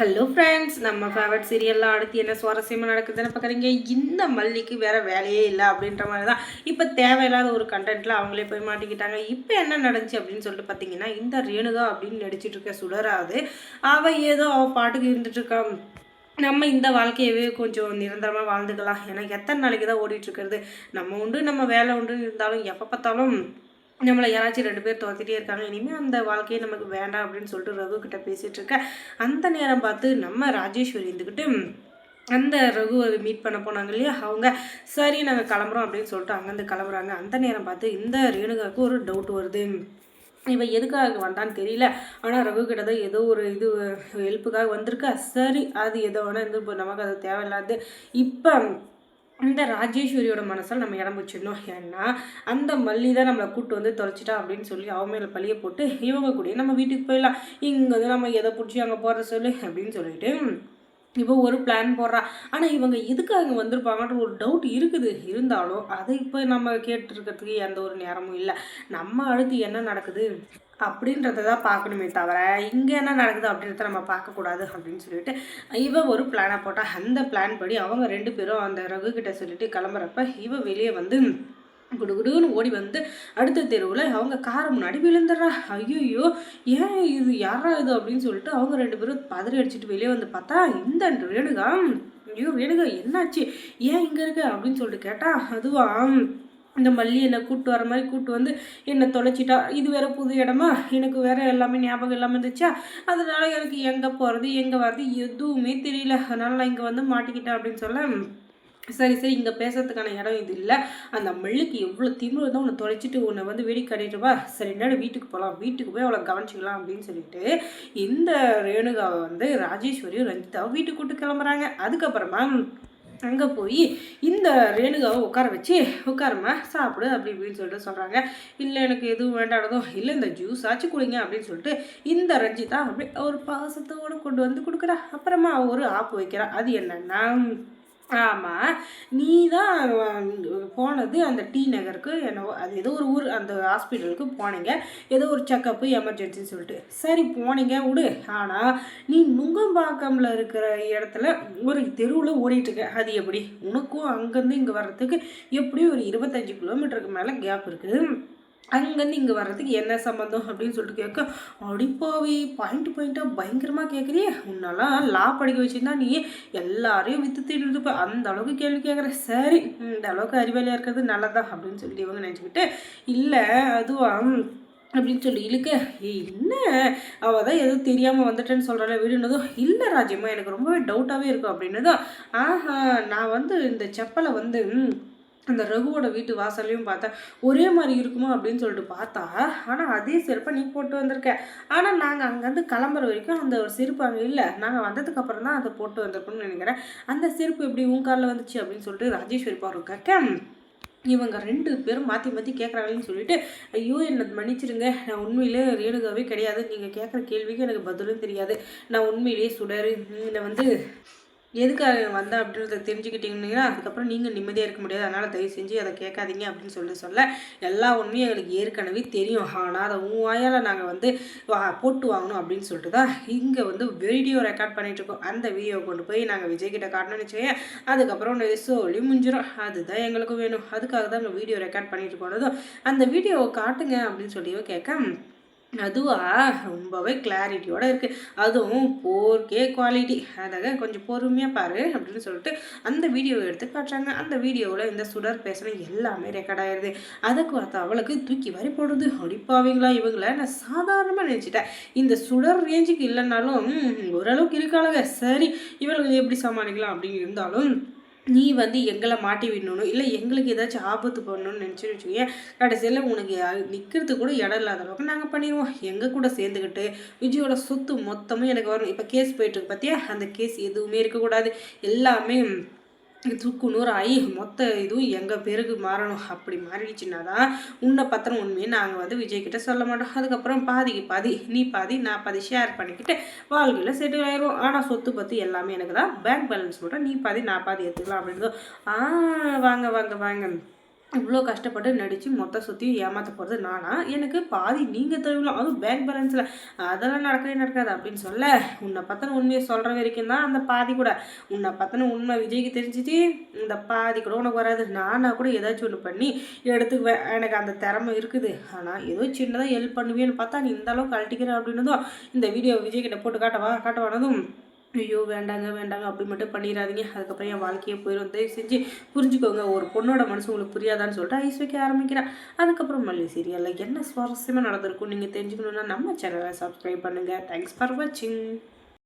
Hello friends நம்ம favourite சீரியல்லாம் அடுத்து என்ன சுவாரஸ்யமாக நடக்குதுன்னு பார்க்குறீங்க? இந்த மல்லிக்கு வேறு வேலையே இல்லை அப்படின்ற மாதிரி தான். இப்போ தேவையில்லாத ஒரு கண்டென்ட்டில் அவங்களே போய் மாட்டிக்கிட்டாங்க. இப்போ என்ன நடந்துச்சு அப்படின்னு சொல்லிட்டு பார்த்தீங்கன்னா இந்த ரேணுகா அப்படின்னு நடிச்சிட்டு இருக்க சுடராது. அவள் ஏதோ அவள் பாட்டுக்கு இருந்துட்டு இருக்கா. நம்ம இந்த வாழ்க்கையவே கொஞ்சம் நிரந்தரமாக வாழ்ந்துக்கலாம். ஏன்னா எத்தனை நாளைக்கு தான் ஓடிட்டுருக்கிறது நம்ம உண்டு நம்ம வேலை உண்டு இருந்தாலும் எப்போ பார்த்தாலும் நம்மளை யாராச்சும் ரெண்டு பேர் துவத்திட்டே இருக்காங்க இனிமேல் அந்த வாழ்க்கையை நமக்கு வேண்டாம் அப்படின்னு சொல்லிட்டு ரகு கிட்ட பேசிகிட்டு இருக்க. அந்த நேரம் பார்த்து நம்ம ராஜேஸ்வரி இருந்துக்கிட்டு அந்த ரகுவை மீட் பண்ண போனாங்க இல்லையா? அவங்க சரி நாங்கள் கிளம்புறோம் அப்படின்னு சொல்லிட்டு அங்கேருந்து கிளம்புறாங்க. அந்த நேரம் பார்த்து இந்த ரேணுகாவுக்கு ஒரு டவுட் வருது. இவன் எதுக்காக வந்தான்னு தெரியல. ஆனால் ரகு கிட்ட தான் ஏதோ ஒரு இது ஹெல்ப்புக்காக வந்திருக்கா. சரி அது எதோ வேணால் இருந்து இப்போ நமக்கு அது தேவையில்லாது. இப்போ இந்த ராஜேஸ்வரியோட மனசில் நம்ம இடம் வச்சிடணும் ஏன்னா அந்த மல்லி தான் நம்மளை கூட்டு வந்து தொலைச்சிட்டா அப்படின்னு சொல்லி அவன் மேலே பழிய போட்டு இவங்க கூட நம்ம வீட்டுக்கு போயிடலாம். இங்கே வந்து நம்ம எதை பிடிச்சி அங்கே போகிற சொல்லு அப்படின்னு சொல்லிட்டு இப்போ ஒரு பிளான் போடுறா. ஆனால் இவங்க எதுக்கு அங்கே வந்திருப்பாங்கன்ற ஒரு டவுட் இருக்குது. இருந்தாலும் அதை இப்போ நம்ம கேட்டுருக்கிறதுக்கு எந்த ஒரு நேரமும் இல்லை. நம்ம அடுத்து என்ன நடக்குது? அப்படின்றத தான் பார்க்கணுமே தவிர இங்கே என்ன நடக்குது அப்படின்றத நம்ம பார்க்கக்கூடாது அப்படின்னு சொல்லிட்டு இவ ஒரு பிளானை போட்டால் அந்த பிளான் படி அவங்க ரெண்டு பேரும் அந்த ரகு கிட்ட சொல்லிட்டு கிளம்புறப்ப இவ வெளியே வந்து குடுகுடுன்னு ஓடி வந்து அடுத்த தெருவில் அவங்க காரை முன்னாடி விழுந்துடுறா. ஐயோ ஏன் இது யாரா இது அப்படின்னு சொல்லிட்டு அவங்க ரெண்டு பேரும் பதறி அடிச்சுட்டு வெளியே வந்து பார்த்தா இந்த ரேணுகா ஐயோ ரேணுகா என்னாச்சு? ஏன் இங்கே இருக்க? அப்படின்னு சொல்லிட்டு கேட்டால் அதுவா இந்த மல்லி என்னை கூப்பிட்டு வர மாதிரி கூப்பிட்டு வந்து என்னை தொலைச்சிட்டா. இது வேறு புது இடமா? எனக்கு வேறு எல்லாமே ஞாபகம் இல்லாமல் இருந்துச்சா? அதனால எனக்கு எங்கே போகிறது எங்கே வர்றது எதுவுமே தெரியல. அதனால் நான் இங்கே வந்து மாட்டிக்கிட்டேன் அப்படின்னு சொல்ல சரி சரி இங்கே பேசுறதுக்கான இடம் இது இல்லை. அந்த மல்லிக்கு எவ்வளோ திமிரு தான் உன்னை தொலைச்சிட்டு உன்னை வந்து வெடி கட்டிட்டுவா சரி என்னோட வீட்டுக்கு போகலாம் வீட்டுக்கு போய் அவளை கவனிச்சிக்கலாம் அப்படின்னு சொல்லிட்டு இந்த ரேணுகாவை வந்து ராஜேஸ்வரியும் ரஞ்சிதாவும் வீட்டுக்கு கூட்டு கிளம்புறாங்க. அதுக்கப்புறமா அங்கே போய் இந்த ரேணுகாவை உட்கார வச்சு உட்காரமா சாப்பிடு அப்படி இப்படின்னு சொல்லிட்டு சொல்கிறாங்க இல்லை எனக்கு எதுவும் வேண்டாடதோ இல்லை இந்த ஜூஸ் ஆச்சு குடிங்க அப்படின்னு சொல்லிட்டு இந்த ரஞ்சிதா அப்படி ஒரு பாசத்தோடு கொண்டு வந்து கொடுக்குறா. அப்புறமா ஒரு ஆப்பு வைக்கிறா. அது என்னன்னா ஆமாம் நீ தான் போனது அந்த டி நகருக்கு என்னவோ அது ஏதோ ஒரு ஊர் அந்த ஹாஸ்பிட்டலுக்கு போனீங்க. ஏதோ ஒரு செக்கப்பு எமர்ஜென்சின்னு சொல்லிட்டு. சரி போனீங்க விடு. ஆனால் நீ நுங்கம்பாக்கமில் இருக்கிற இடத்துல ஒரு தெருவில் ஓடிட்டுருக்க. அது எப்படி? உனக்கும் அங்கேருந்து இங்கே வர்றதுக்கு எப்படியும் ஒரு இருபத்தஞ்சி கிலோமீட்டருக்கு மேலே கேப் இருக்குது அங்கேருந்து இங்கே வர்றதுக்கு என்ன சம்மந்தம் அப்படின்னு சொல்லிட்டு கேட்க அடிப்பாவி பாயிண்ட் பாயிண்ட்டாக பயங்கரமாக கேட்குறியே. உன்னெல்லாம் லா படிக்க வச்சுருந்தா நீ எல்லாரையும் விற்று திட்டு அந்த அளவுக்கு கேள்வி கேட்குற. சரி இந்த அளவுக்கு அறிவாளியாக இருக்கிறது நல்லதான் அப்படின்னு சொல்லிட்டு இவங்க நினச்சிக்கிட்டு இல்லை அதுவா? அப்படின்னு சொல்லி இழுக்க ஏ என்ன? அவள் தான் எதுவும் தெரியாமல் வந்துட்டேன்னு சொல்கிறாள் வீடுனதும் இல்லை ராஜ்யமா எனக்கு ரொம்பவே டவுட்டாகவே இருக்கும் அப்படின்னதும் ஆஹா நான் வந்து இந்த செப்பலை வந்து அந்த ரகுவோட வீட்டு வாசல்லையும் பார்த்தேன் ஒரே மாதிரி இருக்குமா அப்படின்னு சொல்லிட்டு பார்த்தா ஆனால் அதே செருப்பை நீ போட்டு வந்திருக்க. ஆனால் நாங்கள் அங்கேருந்து கிளம்புற வரைக்கும் அந்த ஒரு செருப்பு அங்கே இல்லை. நாங்கள் வந்ததுக்கு அப்புறம் தான் அதை போட்டு வந்திருக்கோம்னு நினைக்கிறேன். அந்த செருப்பு எப்படி உன் காலில் வந்துச்சு அப்படின்னு சொல்லிட்டு ராஜேஸ்வரி பாரு கேட்க இவங்க ரெண்டு பேரும் மாற்றி மாற்றி கேட்குறாங்கன்னு சொல்லிட்டு ஐயோ என்னை மன்னிச்சிருங்க. நான் உண்மையிலே ரேணுகாவே கிடையாது. நீங்கள் கேட்குற கேள்விக்கு எனக்கு பதிலும் தெரியாது. நான் உண்மையிலேயே சுடரு. என்னை வந்து எதுக்காக வந்தேன் அப்படின்றத தெரிஞ்சுக்கிட்டீங்கன்னா அதுக்கப்புறம் நீங்கள் நிம்மதியாக இருக்க முடியாது. அதனால் தயவு செஞ்சு அதை கேட்காதீங்க அப்படின்னு சொல்லி சொல்ல எல்லா உண்மையும் எங்களுக்கு ஏற்கனவே தெரியும். ஆனால் அதை உன் வாயால் நாங்கள் வந்து போட்டு வாங்கணும் அப்படின்னு சொல்லிட்டு தான் இங்கே வந்து வீடியோ ரெக்கார்ட் பண்ணிகிட்ருக்கோம் அந்த வீடியோ கொண்டு போய் நாங்கள் விஜய்கிட்ட காட்டணும்னு வச்சுக்கோங்க அதுக்கப்புறம் சொல்லி முடிஞ்சிடும் அதுதான் எங்களுக்கும் வேணும். அதுக்காக தான் நாங்கள் வீடியோ ரெக்கார்ட் பண்ணிட்டு போனதும். அந்த வீடியோவை காட்டுங்க அப்படின்னு சொல்லியோ கேட்க அதுவா? ரொம்பவே கிளாரிட்டியோடு இருக்குது அதுவும் ஃபோர் கே குவாலிட்டி அதாக கொஞ்சம் பொறுமையாக பாரு அப்படின்னு சொல்லிட்டு அந்த வீடியோவை எடுத்து காட்டுறாங்க. அந்த வீடியோவில் இந்த சுடர் பேசுகிற எல்லாமே ரெக்கார்ட் ஆயிடுது அதுக்கு பார்த்து அவளுக்கு தூக்கி வரி போடுது. அடிப்பாவீங்களா இவங்கள? நான் சாதாரணமாக நினச்சிட்டேன். இந்த சுடர் ரேஞ்சுக்கு இல்லைன்னாலும் ஓரளவுக்கு இருக்காளுங்க. சரி இவளுக்கு எப்படி சமாளிக்கலாம்? அப்படின்னு இருந்தாலும் நீ வந்து எங்களை மாட்டி விடணும் இல்லை எங்களுக்கு ஏதாச்சும் ஆபத்து பண்ணணும்னு நினச்சி வச்சுக்கோங்க கடைசியில் உனக்கு நிற்கிறது கூட இடம் இல்லாத அளவுக்கு நாங்கள் பண்ணிடுவோம். எங்கள் கூட சேர்ந்துக்கிட்டு விஜயோட சொத்து மொத்தமும் எனக்கு வரும் இப்போ கேஸ் போயிட்டுருக்கு பார்த்தியா அந்த கேஸ் எதுவுமே இருக்கக்கூடாது. எல்லாமே துக்கு நூறு ஆகி மொத்த இதுவும் எங்கள் பேருக்கு மாறணும் அப்படி மாறிடுச்சுன்னா தான் உன்னை பத்திரம் உண்மையை நாங்கள் வந்து விஜய்கிட்ட சொல்ல மாட்டோம். அதுக்கப்புறம் பாதிக்கு பாதி நீ பாதி நான் பாதி ஷேர் பண்ணிக்கிட்டு வாழ்க்கையில் செட்டில் ஆயிரும் ஆனால் சொத்து பற்றி எல்லாமே எனக்கு தான் பேங்க் பேலன்ஸ் மட்டும் நீ பாதி நான் பாதி எடுத்துக்கலாம் அப்படின்னு ஆ வாங்க வாங்க வாங்க இவ்வளோ கஷ்டப்பட்டு நடித்து மொத்த சுற்றியும் ஏமாற்ற போகிறது நானா? எனக்கு பாதி நீங்கள் தருவலாம் அதுவும் பேங்க் பேலன்ஸில் அதெல்லாம் நடக்கவே நடக்காது அப்படின்னு சொல்ல. உன்னை பற்றின உண்மையை சொல்கிற வரைக்கும் தான் அந்த பாதி கூட. உன்னை பற்றின உண்மை விஜய்க்கு தெரிஞ்சிச்சு இந்த பாதி கூட உனக்கு வராது. நானாக கூட ஏதாச்சும் ஒன்று பண்ணி எடுத்துக்குவேன். எனக்கு அந்த திறமை இருக்குது. ஆனால் ஏதோ சின்னதாக ஹெல்ப் பண்ணுவேன்னு பார்த்தா நீ இந்த அளவுக்கு கழட்டிக்கிற அப்படின்னதும் இந்த வீடியோ விஜய்கிட்ட போட்டு காட்டவா? காட்டவானதும் ஐயோ வேண்டாங்க வேண்டாங்க அப்படி மட்டும் பண்ணிடாதீங்க அதுக்கப்புறம் என் வாழ்க்கையே போயிடும் தயவு செஞ்சு புரிஞ்சுக்கோங்க. ஒரு பொண்ணோட மனசு உங்களுக்கு புரியாதான்னு சொல்லிட்டு ஐஸ் வைக்க ஆரம்பிக்கிறேன் அதுக்கப்புறம் மல்லி சீரியலில் என்ன சுவாரஸ்யமாக நடந்திருக்கும் நீங்கள் தெரிஞ்சுக்கணுன்னா நம்ம சேனலை சப்ஸ்கிரைப் பண்ணுங்கள் தேங்க்ஸ் ஃபார் வாட்சிங்